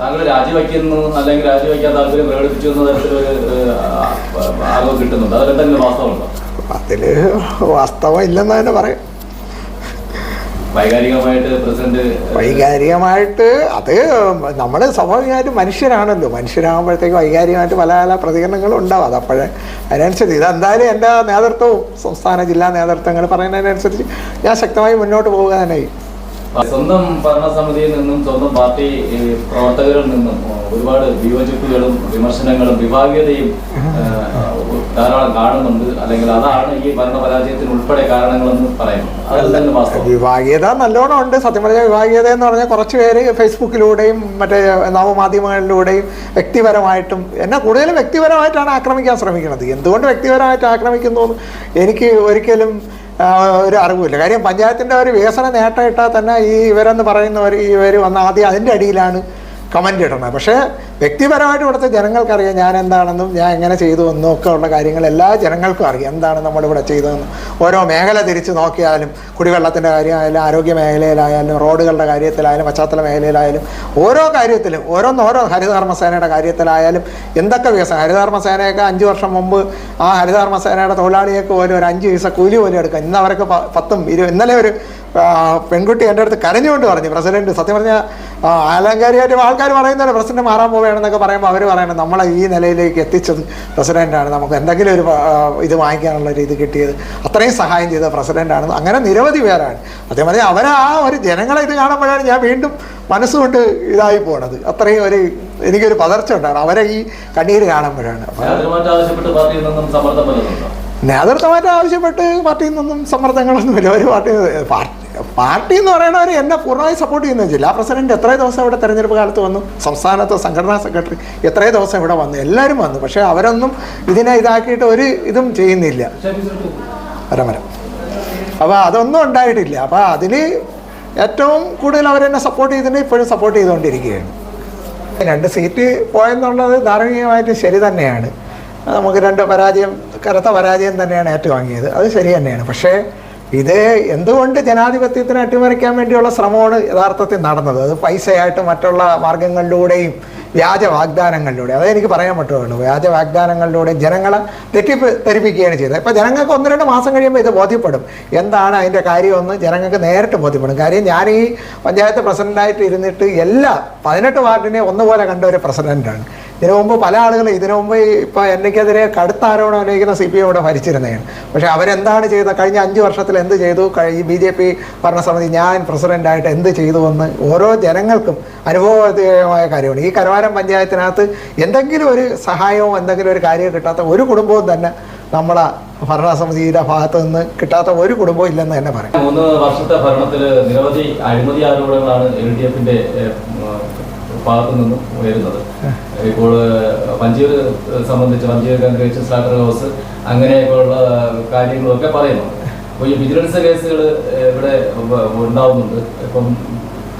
താങ്കൾ രാജിവെക്കുന്നു അല്ലെങ്കിൽ രാജിവെക്കാൻ താല്പര്യം പ്രകടിപ്പിച്ചു എന്ന തരത്തിലൊരു ആർവം കിട്ടുന്നുണ്ട്. അതിൽ തന്നെ വാസ്തവമുണ്ടോ? അതിൽ വാസ്തവം ഇല്ലെന്ന് തന്നെ പറയും. വൈകാരികമായിട്ട് പ്രസിഡന്റ് വൈകാരികമായിട്ട് അത് നമ്മൾ സ്വാഭാവികമായിട്ട് മനുഷ്യരാണല്ലോ മനുഷ്യരാകുമ്പോഴത്തേക്ക് വൈകാരികമായിട്ട് പല പല പ്രതികരണങ്ങളും ഉണ്ടാവും. അത് അപ്പോഴേ അതിനനുസരിച്ച് ഇതെന്തായാലും എന്റെ നേതൃത്വവും സംസ്ഥാന ജില്ലാ നേതൃത്വങ്ങൾ പറയുന്നതിനനുസരിച്ച് ഞാൻ ശക്തമായി മുന്നോട്ട് പോവുക തന്നെ. സ്വന്തം ഭരണസമിതിയിൽ നിന്നും സ്വന്തം പാർട്ടി പ്രവർത്തകരിൽ നിന്നും ഒരുപാട് വിയോജിപ്പുകളും വിമർശനങ്ങളും വിഭാഗീയതയും ധാരാളം കാണുന്നുണ്ട്. അല്ലെങ്കിൽ അതാണ് ഈ ഭരണ പരാജയത്തിന് ഉൾപ്പെടെ കാരണങ്ങളെന്ന് പറയുന്നു അതെല്ലാം വാസ്തവം? വിഭാഗീയത നല്ലോണം ഉണ്ട്. സത്യം പറഞ്ഞാൽ വിഭാഗീയത എന്ന് പറഞ്ഞാൽ കുറച്ച് പേര് ഫേസ്ബുക്കിലൂടെയും മറ്റേ നവമാധ്യമങ്ങളിലൂടെയും വ്യക്തിപരമായിട്ടും എന്നെ കൂടുതലും വ്യക്തിപരമായിട്ടാണ് ആക്രമിക്കാൻ ശ്രമിക്കുന്നത്. എന്തുകൊണ്ട് വ്യക്തിപരമായിട്ട് ആക്രമിക്കുന്നു എനിക്ക് ഒരിക്കലും ഒരു അറിവുമില്ല കാര്യം പഞ്ചായത്തിന്റെ ഒരു വികസന നേട്ടം ഇട്ടാൽ തന്നെ ഈ ഇവരെന്ന് പറയുന്നവർ ഇവർ വന്ന ആദ്യം അതിന്റെ അടിയിലാണ് കമന്റ് ഇടണത് പക്ഷേ വ്യക്തിപരമായിട്ട് ഇവിടുത്തെ ജനങ്ങൾക്കറിയാം ഞാൻ എന്താണെന്നും ഞാൻ എങ്ങനെ ചെയ്തു എന്നും ഒക്കെ ഉള്ള കാര്യങ്ങൾ എല്ലാ ജനങ്ങൾക്കും അറിയാം. എന്താണ് നമ്മളിവിടെ ചെയ്തതെന്നും. ഓരോ മേഖല തിരിച്ച് നോക്കിയാലും കുടിവെള്ളത്തിന്റെ കാര്യമായാലും ആരോഗ്യ മേഖലയിലായാലും റോഡുകളുടെ കാര്യത്തിലായാലും പശ്ചാത്തല മേഖലയിലായാലും ഓരോ കാര്യത്തിലും ഓരോന്നോരോ ഹരിതകർമ്മസേനയുടെ കാര്യത്തിലായാലും എന്തൊക്കെ വികസനം. ഹരിതകർമ്മസേനയൊക്കെ അഞ്ച് വർഷം മുമ്പ് ആ ഹരിതകർമ്മസേനയുടെ തൊഴിലാളിയൊക്കെ പോലും ഒരു അഞ്ച് പൈസ കൂലി പോലും എടുക്കാം ഇന്ന് അവർക്ക് പ- പത്തും ഇരു ഇന്നലെ ഒരു പെൺകുട്ടി എന്റെ അടുത്ത് കരഞ്ഞുകൊണ്ട് പറഞ്ഞു. പ്രസിഡന്റ് സത്യം പറഞ്ഞാൽ ആലങ്കാരിയായിട്ട് ആൾക്കാർ പറയുന്നതല്ലേ പ്രസിഡന്റ് മാറാൻ പോവുകയാണെന്നൊക്കെ പറയുമ്പോൾ അവർ പറയണം നമ്മളെ ഈ നിലയിലേക്ക് എത്തിച്ചത് പ്രസിഡന്റാണ് നമുക്ക് എന്തെങ്കിലും ഒരു ഇത് വാങ്ങിക്കാനുള്ള ഒരു ഇത് കിട്ടിയത്. അത്രയും സഹായം ചെയ്ത പ്രസിഡന്റാണ് അങ്ങനെ നിരവധി പേരാണ്. അതേമാതിരി അവർ ആ ഒരു ജനങ്ങളെ ഇത് കാണുമ്പോഴാണ് ഞാൻ വീണ്ടും മനസ്സുകൊണ്ട് ഇതായി പോണത്. അത്രയും ഒരു എനിക്കൊരു പതർച്ച ഉണ്ടാണ് അവരെ ഈ കണ്ണീര് കാണുമ്പോഴാണ്. നേതൃത്വമായിട്ട് ആവശ്യപ്പെട്ട് പാർട്ടിയിൽ നിന്നും സമ്മർദ്ദങ്ങളൊന്നുമില്ല. ഒരു പാർട്ടി പാർട്ടി എന്ന് പറയുന്നവർ എന്നെ പൂർണമായി സപ്പോർട്ട് ചെയ്യുന്ന ജില്ലാ പ്രസിഡന്റ് എത്ര ദിവസം ഇവിടെ തെരഞ്ഞെടുപ്പ് കാലത്ത് വന്നു. സംസ്ഥാനത്തെ സംഘടനാ സെക്രട്ടറി എത്രയോ ദിവസം ഇവിടെ വന്നു. എല്ലാവരും വന്നു. പക്ഷേ അവരൊന്നും ഇതിനെ ഇതാക്കിയിട്ട് ഒരു ഇതും ചെയ്യുന്നില്ല. വരം അപ്പോൾ അതൊന്നും ഉണ്ടായിട്ടില്ല. അപ്പോൾ അതിൽ ഏറ്റവും കൂടുതൽ അവരെന്നെ സപ്പോർട്ട് ചെയ്തിട്ട് ഇപ്പോഴും സപ്പോർട്ട് ചെയ്തുകൊണ്ടിരിക്കുകയാണ്. രണ്ട് സീറ്റ് പോയെന്നുള്ളത് ധാർമ്മികമായിട്ട് ശരി തന്നെയാണ്. നമുക്ക് രണ്ട് പരാജയം കറുത്ത പരാജയം തന്നെയാണ് ഏറ്റുവാങ്ങിയത്. അത് ശരി തന്നെയാണ്. പക്ഷേ ഇത് എന്തുകൊണ്ട് ജനാധിപത്യത്തിന് അട്ടിമറിക്കാൻ വേണ്ടിയുള്ള ശ്രമമാണ് യഥാർത്ഥത്തിൽ നടന്നത്? അത് പൈസയായിട്ട് മറ്റുള്ള മാർഗങ്ങളിലൂടെയും വ്യാജ വാഗ്ദാനങ്ങളിലൂടെ. അതേ എനിക്ക് പറയാൻ പറ്റുള്ളൂ വ്യാജ വാഗ്ദാനങ്ങളിലൂടെ ജനങ്ങളെ തെറ്റിദ്ധരിപ്പിക്കുകയാണ് ചെയ്തത്. ഇപ്പോൾ ജനങ്ങൾക്ക് ഒന്ന് രണ്ട് മാസം കഴിയുമ്പോൾ ഇത് ബോധ്യപ്പെടും. എന്താണ് അതിന്റെ കാര്യമെന്ന് ജനങ്ങൾക്ക് നേരിട്ട് ബോധ്യപ്പെടും. കാര്യം ഞാൻ ഈ പഞ്ചായത്ത് പ്രസിഡന്റായിട്ട് ഇരുന്നിട്ട് എല്ലാ പതിനെട്ട് വാർഡിനെ ഒന്നുപോലെ കണ്ട ഒരു പ്രസിഡന്റാണ് ഇതിനു മുമ്പ് പല ആളുകളും ഇതിനു മുമ്പ് ഇപ്പോൾ എന്നെക്കെതിരെ കടുത്ത ആരോപണം ഉന്നയിക്കുന്ന സി പി എം ഇവിടെ ഭരിച്ചിരുന്നതാണ്. പക്ഷേ അവരെന്താണ് ചെയ്തത്? കഴിഞ്ഞ അഞ്ച് വർഷത്തിൽ എന്ത് ചെയ്തു? ഈ ബി ജെ പി ഭരണസമിതി ഞാൻ പ്രസിഡന്റായിട്ട് എന്ത് ചെയ്തു എന്ന് ഓരോ ജനങ്ങൾക്കും അനുഭവമായ കാര്യമാണ്. ഈ കരവാരം പഞ്ചായത്തിനകത്ത് എന്തെങ്കിലും ഒരു സഹായവും എന്തെങ്കിലും ഒരു കാര്യവും കിട്ടാത്ത ഒരു കുടുംബവും തന്നെ നമ്മളെ ഭരണസമിതിയുടെ ഭാഗത്ത് നിന്ന് കിട്ടാത്ത ഒരു കുടുംബവും ഇല്ലെന്ന് തന്നെ പറയാം. മൂന്ന് വർഷത്തെ ഭരണത്തിൽ നിരവധി അഴിമതി ആരോപണങ്ങളാണ് എൽ ഡി എഫിന്റെ ഭാഗത്തു നിന്നും ഉയരുന്നത്. ഇപ്പോൾ വഞ്ചിയർ സംബന്ധിച്ച് വഞ്ചിയർ കൺഗ്രേഷൻ സ്ലാറ്റർ ഹൗസ് അങ്ങനെയൊക്കെയുള്ള കാര്യങ്ങളൊക്കെ പറയുന്നു അപ്പോൾ ഈ വിജിലൻസ് കേസുകൾ ഇവിടെ ഉണ്ടാവുന്നുണ്ട്. ഇപ്പം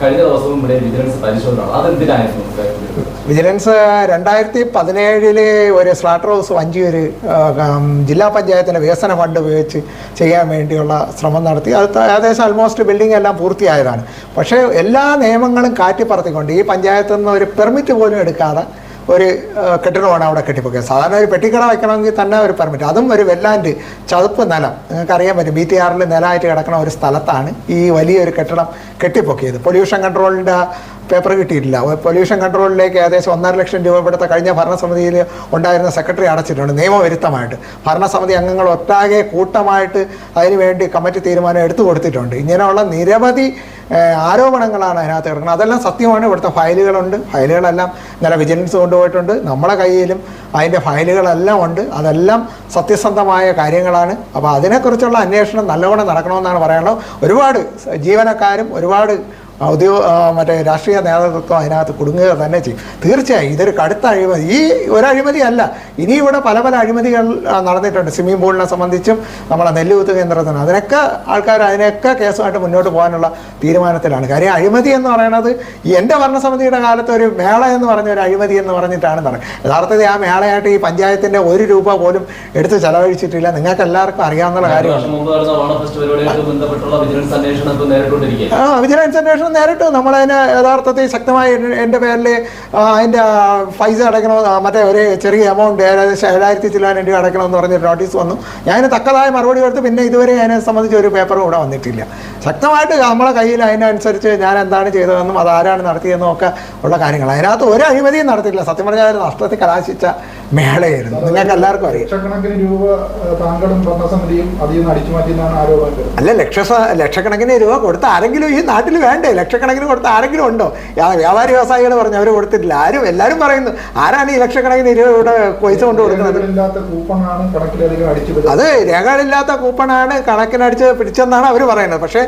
കഴിഞ്ഞ ദിവസവും ഇവിടെ വിജിലൻസ് പരിശോധന അതെന്തിനായിരുന്നു? വിജിലൻസ് രണ്ടായിരത്തി പതിനേഴിൽ ഒരു സ്ലാട്ടർ ഹൗസ് വഞ്ചിയൊരു ജില്ലാ പഞ്ചായത്തിന്റെ വികസന ഫണ്ട് ഉപയോഗിച്ച് ചെയ്യാൻ വേണ്ടിയുള്ള ശ്രമം നടത്തി. അത് ഏകദേശം ആൾമോസ്റ്റ് ബിൽഡിംഗ് എല്ലാം പൂർത്തിയായതാണ്. പക്ഷേ എല്ലാ നിയമങ്ങളും കാറ്റിപ്പറത്തിക്കൊണ്ട് ഈ പഞ്ചായത്തിൽ നിന്ന് ഒരു പെർമിറ്റ് പോലും എടുക്കാതെ ഒരു കെട്ടിടമാണ് അവിടെ കെട്ടിപ്പൊക്കുക സാധാരണ ഒരു പെട്ടിക്കട വയ്ക്കണമെങ്കിൽ തന്നെ ഒരു പെർമിറ്റ് അതും ഒരു വെല്ലാൻഡ് ചതുപ്പ് നിലം. നിങ്ങൾക്ക് അറിയാൻ പറ്റും ബി ടി ആറിൽ നിലമായിട്ട് കിടക്കുന്ന ഒരു സ്ഥലത്താണ് ഈ വലിയൊരു കെട്ടിടം കെട്ടിപ്പൊക്കിയത്. പൊല്യൂഷൻ കൺട്രോളിന്റെ പേപ്പർ കിട്ടിയിട്ടില്ല. പൊല്യൂഷൻ കൺട്രോളിലേക്ക് ഏകദേശം ഒന്നര ലക്ഷം രൂപ ഇവിടുത്തെ കഴിഞ്ഞ ഭരണസമിതിയിൽ ഉണ്ടായിരുന്ന സെക്രട്ടറി അടച്ചിട്ടുണ്ട് നിയമവിരുദ്ധമായിട്ട്. ഭരണസമിതി അംഗങ്ങൾ ഒട്ടാകെ കൂട്ടമായിട്ട് അതിനുവേണ്ടി കമ്മിറ്റി തീരുമാനം എടുത്തു കൊടുത്തിട്ടുണ്ട്. ഇങ്ങനെയുള്ള നിരവധി ആരോപണങ്ങളാണ് അതിനകത്ത് കിടക്കുന്നത് അതെല്ലാം സത്യമാണ്. ഇവിടുത്തെ ഫയലുകളുണ്ട്. ഫയലുകളെല്ലാം ഇന്നലെ വിജിലൻസ് കൊണ്ടുപോയിട്ടുണ്ട്. നമ്മളെ കയ്യിലും അതിന്റെ ഫയലുകളെല്ലാം ഉണ്ട്. അതെല്ലാം സത്യസന്ധമായ കാര്യങ്ങളാണ്. അപ്പോൾ അതിനെക്കുറിച്ചുള്ള അന്വേഷണം നല്ലവണ്ണം നടക്കണമെന്നാണ് പറയാനുള്ളത്. ഒരുപാട് ജീവനക്കാരും ഒരുപാട് ഔദ്യോ മറ്റേ രാഷ്ട്രീയ നേതൃത്വം അതിനകത്ത് കുടുങ്ങുക തന്നെ ചെയ്യും. തീർച്ചയായും ഇതൊരു കടുത്ത അഴിമതി. ഈ ഒരു അഴിമതി അല്ല. ഇനി ഇവിടെ പല പല അഴിമതികൾ നടന്നിട്ടുണ്ട്. സ്വിമ്മിംഗ് പൂളിനെ സംബന്ധിച്ചും നമ്മളെ നെല്ലുകുത്ത് കേന്ദ്രത്തിന്. അതിനൊക്കെ ആൾക്കാർ അതിനൊക്കെ കേസുമായിട്ട് മുന്നോട്ട് പോകാനുള്ള തീരുമാനത്തിലാണ്. കാര്യം അഴിമതി എന്ന് പറയുന്നത് ഈ എന്റെ ഭരണസമിതിയുടെ കാലത്ത് ഒരു മേള എന്ന് പറഞ്ഞ ഒരു അഴിമതി എന്ന് പറഞ്ഞിട്ടാണ് നടക്കുന്നത് യഥാർത്ഥത്തിൽ ആ മേളയായിട്ട് ഈ പഞ്ചായത്തിന്റെ ഒരു രൂപ പോലും എടുത്ത് ചെലവഴിച്ചിട്ടില്ല. നിങ്ങൾക്ക് എല്ലാവർക്കും അറിയാവുന്ന കാര്യമാണ്. വിജിലൻസ് അന്വേഷണം വിജിലൻസ് നേരിട്ട് നമ്മളതിന് യഥാർത്ഥത്തിൽ ശക്തമായി എന്റെ പേരിൽ അതിന്റെ പൈസ അടയ്ക്കണോ മറ്റേ ഒരു ചെറിയ എമൗണ്ട് ഏകദേശം ഏഴായിരത്തി ചില്ലാൻ വേണ്ടി അടയ്ക്കണമെന്ന് പറഞ്ഞൊരു നോട്ടീസ് വന്നു. ഞാൻ തക്കതായ മറുപടി കൊടുത്ത് പിന്നെ ഇതുവരെ അതിനെ സംബന്ധിച്ച് ഒരു പേപ്പറും ഇവിടെ വന്നിട്ടില്ല. ശക്തമായിട്ട് നമ്മളെ കയ്യിൽ അതിനനുസരിച്ച് ഞാൻ എന്താണ് ചെയ്തതെന്നും അത് ആരാണ് നടത്തിയതെന്നും ഒക്കെ ഉള്ള കാര്യങ്ങൾ. അതിനകത്ത് ഒരു അഴിമതിയും നടത്തിയില്ല സത്യം പറഞ്ഞാൽ നഷ്ടത്തിൽ കലാശിച്ച മേളയായിരുന്നു. നിങ്ങൾക്ക് എല്ലാവർക്കും അറിയാം. അല്ല ലക്ഷ ലക്ഷക്കണക്കിന് രൂപ കൊടുത്ത ആരെങ്കിലും ഈ നാട്ടിൽ വേണ്ടേ? ലക്ഷക്കണക്കിന് കൊടുത്ത ആരെങ്കിലും ഉണ്ടോ? വ്യാപാരി വ്യവസായികൾ പറഞ്ഞു അവർ കൊടുത്തിട്ടില്ല. ആരും എല്ലാവരും പറയുന്നു ആരാണ് ഈ ലക്ഷക്കണക്കിന് രൂപ ഇവിടെ പൈസ കൊണ്ട് കൊടുക്കുന്നത്? അത് രേഖകളില്ലാത്ത കൂപ്പണാണ് കണക്കിനടിച്ച് പിടിച്ചെന്നാണ് അവർ പറയുന്നത്. പക്ഷേ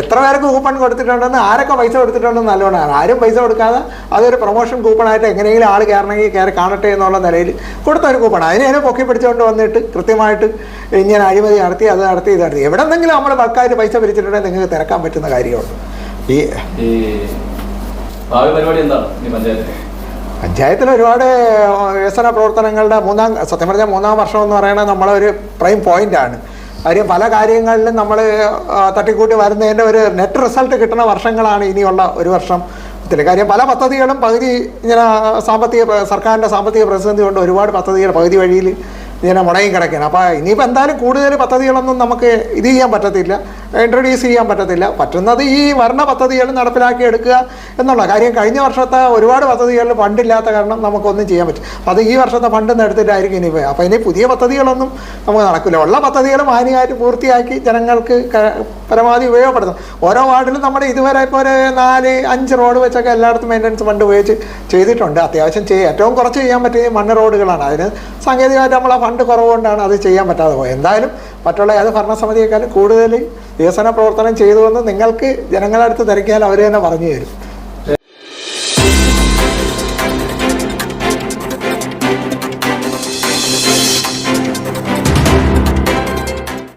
എത്ര പേർക്ക് കൂപ്പൺ കൊടുത്തിട്ടുണ്ടെന്ന് ആരൊക്കെ പൈസ കൊടുത്തിട്ടുണ്ടെന്ന് നല്ലോണം ആരും പൈസ കൊടുക്കാതെ അതൊരു പ്രൊമോഷൻ കൂപ്പണായിട്ട് എങ്ങനെയെങ്കിലും ആൾ കയറണമെങ്കിൽ കയറി കാണട്ടെ എന്നുള്ള നിലയിൽ കൊടുത്ത ഒരു കൂപ്പൺ അതിനെ അതിനെ പൊക്കി പിടിച്ചുകൊണ്ട് വന്നിട്ട് കൃത്യമായിട്ട് ഇങ്ങനെ അഴിമതി നടത്തി അത് നടത്തി ഇത് നടത്തി. എവിടെ നിന്നെങ്കിലും നമ്മൾ ബൾക്കായിട്ട് പൈസ പിരിച്ചിട്ടുണ്ടെങ്കിൽ നിങ്ങൾക്ക് തിരക്കാൻ പറ്റുന്ന കാര്യമുള്ളൂ. ഈ പഞ്ചായത്തിൽ ഒരുപാട് വികസന പ്രവർത്തനങ്ങളുടെ മൂന്നാം സത്യം പറഞ്ഞാൽ മൂന്നാം വർഷം എന്ന് പറയുന്നത് നമ്മളെ ഒരു പ്രൈം പോയിന്റാണ്. കാര്യം പല കാര്യങ്ങളിലും നമ്മൾ തട്ടിക്കൂട്ടി വരുന്നതിന്റെ ഒരു നെറ്റ് റിസൾട്ട് കിട്ടുന്ന വർഷങ്ങളാണ് ഇനിയുള്ള ഒരു വർഷം. ത്തിൽ. കാര്യം പല പദ്ധതികളും പകുതി ഇങ്ങനെ സാമ്പത്തിക സർക്കാരിന്റെ സാമ്പത്തിക പ്രതിസന്ധി കൊണ്ട് ഒരുപാട് പദ്ധതികൾ പകുതി വഴിയിൽ ഇങ്ങനെ മുടങ്ങി കിടക്കുകയാണ്. അപ്പോൾ ഇനിയിപ്പോൾ എന്തായാലും കൂടുതൽ പദ്ധതികളൊന്നും നമുക്ക് ഇത് ചെയ്യാൻ പറ്റത്തില്ല. ഇൻട്രൊഡ്യൂസ് ചെയ്യാൻ പറ്റത്തില്ല. പറ്റുന്നത് ഈ ഭരണ പദ്ധതികൾ നടപ്പിലാക്കി എടുക്കുക എന്നുള്ള കാര്യം കഴിഞ്ഞ വർഷത്തെ ഒരുപാട് പദ്ധതികളിൽ ഫണ്ടില്ലാത്ത കാരണം നമുക്കൊന്നും ചെയ്യാൻ പറ്റും. അപ്പോൾ അത് ഈ വർഷത്തെ ഫണ്ട് എടുത്തിട്ടായിരിക്കും ഇനി അപ്പോൾ ഇനി പുതിയ പദ്ധതികളൊന്നും നമുക്ക് നടക്കില്ല. ഉള്ള പദ്ധതികൾ മാന്യമായിട്ട് പൂർത്തിയാക്കി ജനങ്ങൾക്ക് പരമാവധി ഉപയോഗപ്പെടുത്തണം. ഓരോ വാർഡിലും നമ്മുടെ ഇതുവരെ ഇപ്പോൾ ഒരു നാല് അഞ്ച് റോഡ് വെച്ചൊക്കെ എല്ലായിടത്തും മെയിന്റനൻസ് ഫണ്ട് ഉപയോഗിച്ച് ചെയ്തിട്ടുണ്ട്. അത്യാവശ്യം ചെയ്യ ഏറ്റവും കുറച്ച് ചെയ്യാൻ പറ്റിയ മണ്ണ് റോഡുകളാണ് അതിന് സാങ്കേതികമായിട്ട് നമ്മൾ ആ ഫണ്ട് കുറവുകൊണ്ടാണ് അത് ചെയ്യാൻ പറ്റാതെ പോയത്. എന്തായാലും മറ്റുള്ള ഏത് ഭരണസമിതിയേക്കാളും കൂടുതൽ വികസന പ്രവർത്തനം ചെയ്തുവെന്ന് നിങ്ങൾക്ക് ജനങ്ങളുടെ അടുത്ത് തിരക്കിയാൽ അവർ തന്നെ പറഞ്ഞു തരും.